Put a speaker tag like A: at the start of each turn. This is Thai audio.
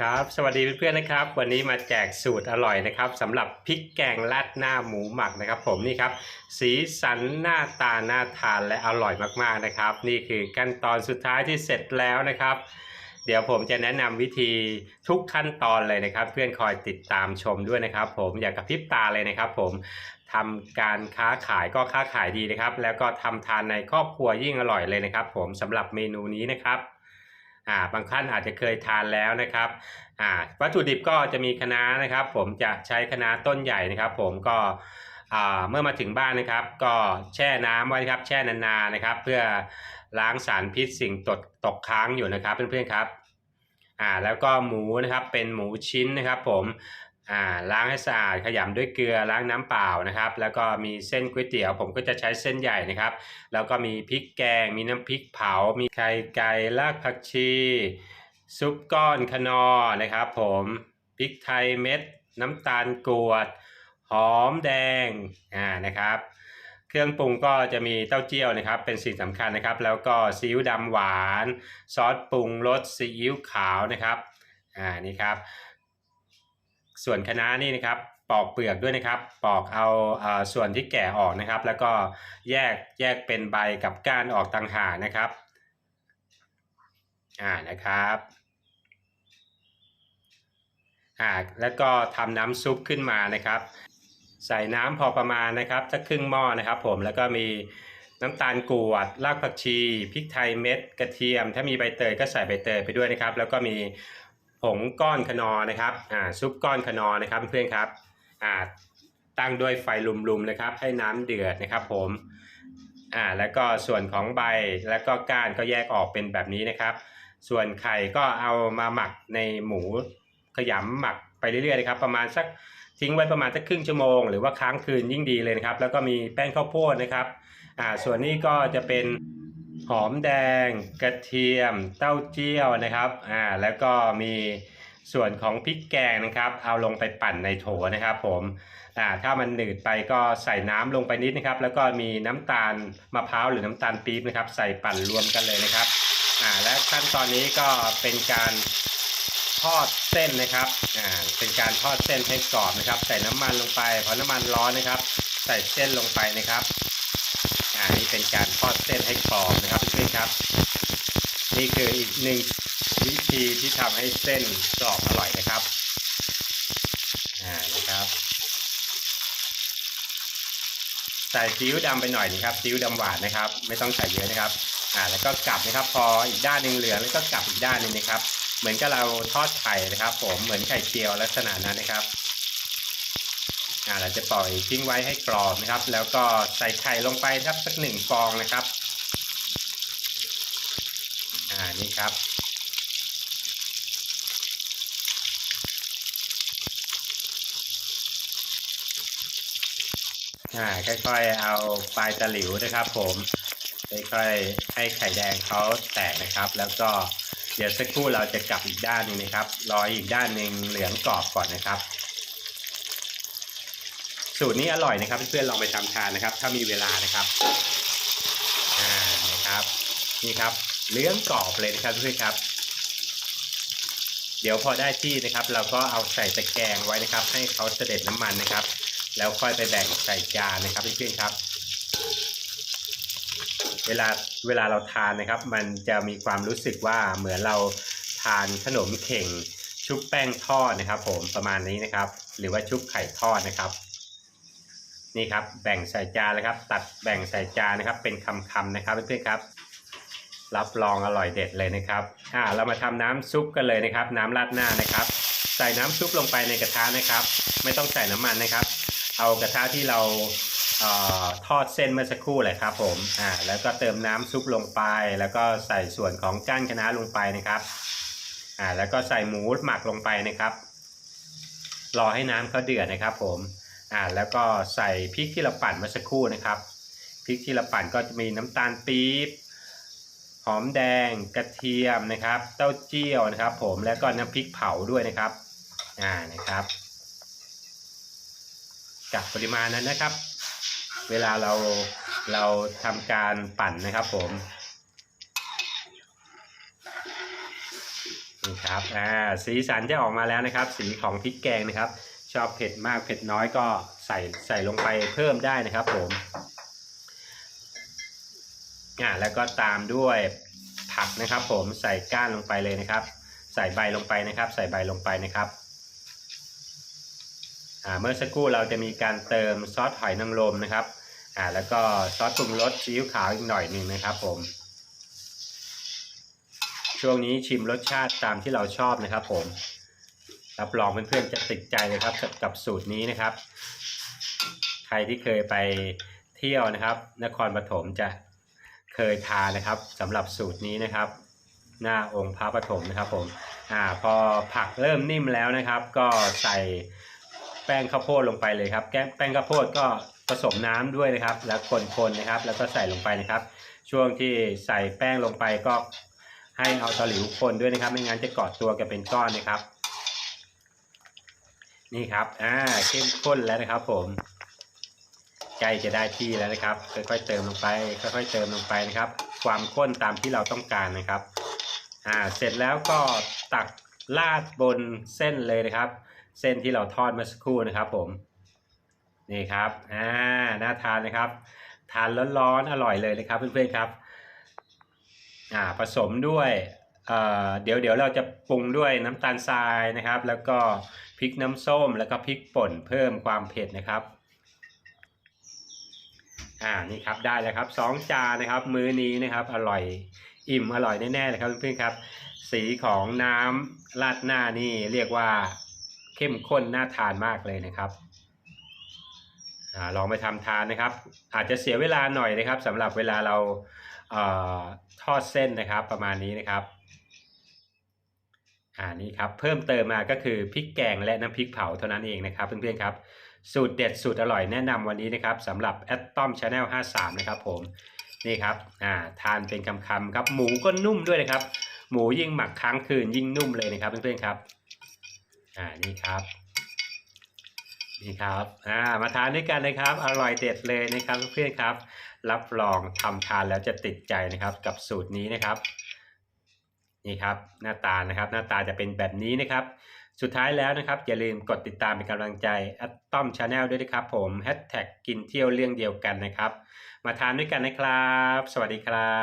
A: ครับสวัสดีเพื่อนๆนะครับ วันนี้มาแจกสูตรอร่อยนะครับสำหรับพริกแกงราดหน้าหมูหมักนะครับ ผมนี่ครับสีสันหน้าตาน่าทานและอร่อยมากๆนะครับ นี่คือขั้นตอนสุดท้ายที่เสร็จแล้วนะครับ เดี๋ยวผมจะแนะนำวิธีทุกขั้นตอนเลยนะครับ เพื่อนคอยติดตามชมด้วยนะครับ ผมอย่ากระพริบตาเลยนะครับ ผมทำการค้าขายก็ค้าขายดีนะครับ แล้วก็ทำทานในครอบครัวยิ่งอร่อยเลยนะครับ ผมสำหรับเมนูนี้นะครับ อ่าบางท่านอาจจะเคยทานแล้วนะครับอ่าวัตถุดิบก็จะมีคะน้านะครับ ผมจะใช้คะน้าต้นใหญ่นะครับ ผมก็อ่าเมื่อมาถึงบ้านนะครับ ก็แช่น้ำไว้ครับแช่นานๆนะครับ เพื่อล้างสารพิษสิ่งตกตกค้างอยู่นะครับเพื่อนๆครับอ่าแล้วก็หมูนะครับเป็นหมูชิ้นนะครับ ผม อ่าล้างให้สะอาดขยำด้วยเกลือล้างน้ำเปล่านะครับ แล้วก็มีเส้นก๋วยเตี๋ยว ผมก็จะใช้เส้นใหญ่นะครับ แล้วก็มีพริกแกง มีน้ำพริกเผา มีไข่ไก่รากผักชี ซุปก้อนขนอนะครับ ผมพริกไทยเม็ด น้ำตาลกรวด หอมแดงอ่านะครับ เครื่องปรุงก็จะมีเต้าเจี้ยวนะครับ เป็นสิ่งสำคัญนะครับ แล้วก็ซีอิ๊วดำหวาน ซอสปรุงรสซีอิ๊วขาวนะครับอ่านี่ครับ ส่วนคะน้านี่นะครับปอกเปลือกด้วยนะครับ ปอกเอาส่วนที่แก่ออกนะครับ แล้วก็แยกแยกเป็นใบกับก้านออกต่างหากนะครับอ่านะครับอ่าแล้วก็ทำน้ำซุปขึ้นมานะครับ ใส่น้ำพอประมาณนะครับสักครึ่งหม้อนะครับ ผมแล้วก็มีน้ำตาลกรวดรากผักชีพริกไทยเม็ดกระเทียม ถ้ามีใบเตยก็ใส่ใบเตยไปด้วยนะครับ แล้วก็มี ผงก้อนขนอนะครับอ่าซุปก้อนขนอนะครับเพื่อนครับอ่าตั้งด้วยไฟลุมๆนะครับ ให้น้ำเดือดนะครับผมอ่าแล้วก็ส่วนของใบแล้วก็ก้านก็แยกออกเป็นแบบนี้นะครับ ส่วนไข่ก็เอามาหมักในหมูขยำหมักไปเรื่อยๆนะครับ ประมาณสักทิ้งไว้ประมาณสักครึ่งชั่วโมง หรือว่าค้างคืนยิ่งดีเลยนะครับ แล้วก็มีแป้งข้าวโพดนะครับอ่าส่วนนี้ก็จะเป็น หอมแดง กระเทียม เต้าเจี้ยวนะครับอ่าแล้วก็มีส่วนของพริกแกงนะครับ เอาลงไปปั่นในโถนะครับ ผมอ่าถ้ามันหนืดไปก็ใส่น้ำลงไปนิดนะครับ แล้วก็มีน้ำตาลมะพร้าวหรือน้ำตาลปี๊บนะครับ ใส่ปั่นรวมกันเลยนะครับอ่าและขั้นตอนนี้ก็เป็นการทอดเส้นนะครับอ่าเป็นการทอดเส้นให้กรอบนะครับ ใส่น้ำมันลงไปพอน้ำมันร้อนนะครับ ใส่เส้นลงไปนะครับ อ่านี่เป็นการทอดเส้นให้กรอบนะครับเพื่อนๆครับ นี่คืออีกหนึ่งวิธีที่ทำให้เส้นกรอบอร่อยนะครับอ่านะครับ ใส่ซีอิ๊วดำไปหน่อยนะครับซีอิ๊วดำหวานนะครับ ไม่ต้องใส่เยอะนะครับอ่าแล้วก็กลับนะครับ พออีกด้านหนึ่งเหลืองแล้วก็กลับอีกด้านหนึ่งนะครับ เหมือนกับเราทอดไข่นะครับ ผมเหมือนไข่เจียวลักษณะนั้นนะครับ อ่าเราจะปล่อยทิ้งไว้ให้กรอบนะครับ แล้วก็ใส่ไข่ลงไปครับสักหนึ่งฟองนะครับอ่านี่ครับอ่าค่อยๆเอาปลายตะหลิวนะครับ ผมค่อยๆให้ไข่แดงเขาแตกนะครับ แล้วก็เดี๋ยวสักครู่เราจะกลับอีกด้านหนึงนะครับรออีกด้านหนึ่งเหลืองกรอบก่อนนะครับ สูตรนี้อร่อยนะครับเพื่อนๆลองไปทำทานนะครับ ถ้ามีเวลานะครับอ่านะครับนี่ครับเหลืองกรอบเลยนะครับเพื่อนๆครับ เดี๋ยวพอได้ที่นะครับ เราก็เอาใส่ตะแกรงไว้นะครับ ให้เขาเสด็จน้ำมันนะครับ แล้วค่อยไปแบ่งใส่จานนะครับเพื่อนๆครับ เวลาเวลาเราทานนะครับ มันจะมีความรู้สึกว่าเหมือนเราทานขนมเข่งชุบแป้งทอดนะครับ ผมประมาณนี้นะครับ หรือว่าชุบไข่ทอดนะครับ นี่ครับแบ่งใส่จานเลยครับ ตัดแบ่งใส่จานนะครับ เป็นคำๆนะครับเพื่อนๆครับ รับรองอร่อยเด็ดเลยนะครับอ่าเรามาทำน้ำซุปกันเลยนะครับ น้ำราดหน้านะครับ ใส่น้ำซุปลงไปในกระทะนะครับ ไม่ต้องใส่น้ำมันนะครับ เอากระทะที่เราเออทอดเส้นเมื่อสักครู่แหละครับผมอ่าแล้วก็เติมน้ำซุปลงไป แล้วก็ใส่ส่วนของก้านคะน้าลงไปนะครับอ่าแล้วก็ใส่หมูหมักลงไปนะครับ รอให้น้ำเขาเดือดนะครับผม อ่าแล้วก็ใส่พริกที่เราปั่นเมื่อสักครู่นะครับพริกที่เราปั่นก็จะมีน้ำตาลปี๊บหอมแดงกระเทียมนะครับ เต้าเจี้ยวนะครับ ผมแล้วก็น้ำพริกเผาด้วยนะครับอ่านะครับกับปริมาณนั้นนะครับ เวลาเราเราทำการปั่นนะครับผมนี่ครับอ่าสีสันจะออกมาแล้วนะครับ สีของพริกแกงนะครับ ชอบเผ็ดมากเผ็ดน้อยก็ใส่ใส่ลงไปเพิ่มได้นะครับผมอ่าแล้วก็ตามด้วยผักนะครับผมใส่ก้านลงไปเลยนะครับ ใส่ใบลงไปนะครับ ใส่ใบลงไปนะครับอ่าเมื่อสักครู่เราจะมีการเติมซอสหอยนางรมนะครับอ่าแล้วก็ซอสปรุงรสซีอิ๊วขาวอีกหน่อยหนึ่งนะครับผม ช่วงนี้ชิมรสชาติตามที่เราชอบนะครับผม รับรองเพื่อนๆจะติดใจเลยครับกับสูตรนี้นะครับ ใครที่เคยไปเที่ยวนะครับ นครปฐมจะเคยทานนะครับสำหรับสูตรนี้นะครับ หน้าองค์พระปฐมนะครับผมอ่าพอผักเริ่มนิ่มแล้วนะครับ ก็ใส่แป้งข้าวโพดลงไปเลยครับแป้งข้าวโพดก็ผสมน้ำด้วยนะครับ แล้วคนๆนะครับ แล้วก็ใส่ลงไปนะครับ ช่วงที่ใส่แป้งลงไปก็ให้เอาตะหลิวคนด้วยนะครับ ไม่งั้นจะเกาะตัวกันเป็นก้อนนะครับ นี่ครับ อ่า เข้มข้นแล้วนะครับผมใกล้จะได้ที่แล้วนะครับ ค่อยๆเติมลงไป ค่อยๆเติมลงไปนะครับ ความข้นตามที่เราต้องการนะครับ อ่า เสร็จแล้วก็ตักราดบนเส้นเลยนะครับ เส้นที่เราทอดเมื่อสักครู่นะครับ ผม นี่ครับ อ่า น่าทานนะครับ ทานร้อนๆ อร่อยเลยนะครับเพื่อนๆครับ อ่า ผสมด้วย เดี๋ยวเดี๋ยวเราจะปรุงด้วยน้ำตาลทรายนะครับ แล้วก็พริกน้ำส้มแล้วก็พริกป่นเพิ่มความเผ็ดนะครับอ่านี่ครับได้แล้วครับสองจานนะครับ มื้อนี้นะครับ อร่อยอิ่มอร่อยแน่ๆเลยครับเพื่อนๆครับ สีของน้ำราดหน้านี่เรียกว่าเข้มข้นน่าทานมากเลยนะครับอลองไปทำทานนะครับ อาจจะเสียเวลาหน่อยนะครับสำหรับเวลาเรา ทอดเส้นนะครับ ประมาณนี้นะครับอ่านี่ครับเพิ่มเติมมาก็คือพริกแกงและน้ำพริกเผาเท่านั้นเองนะครับเพื่อนๆครับสูตรเด็ดสูตรอร่อยแนะนำวันนี้นะครับสำหรับแอดต้อมชาแนล53 นะครับผมนี่ครับอ่าทานเป็นคำๆครับหมูก็นุ่มด้วยนะครับ หมูยิ่งหมักค้างคืนยิ่งนุ่มเลยนะครับเพื่อนๆครับอ่านี่ครับนี่ครับอ่ามาทานด้วยกันนะครับ อร่อยเด็ดเลยนะครับเพื่อนๆครับ รับรองทำทานแล้วจะติดใจนะครับกับสูตรนี้นะครับนี่ครับหน้าตานะครับหน้าตาจะเป็นแบบนี้นะครับสุดท้ายแล้วนะครับ อย่าลืมกดติดตามเป็นกำลังใจอัต้อมชาแนลด้วยนะครับผมแฮชแท็กกินเที่ยวเรื่องเดียวกันนะครับ มาทานด้วยกันนะครับ สวัสดีครับ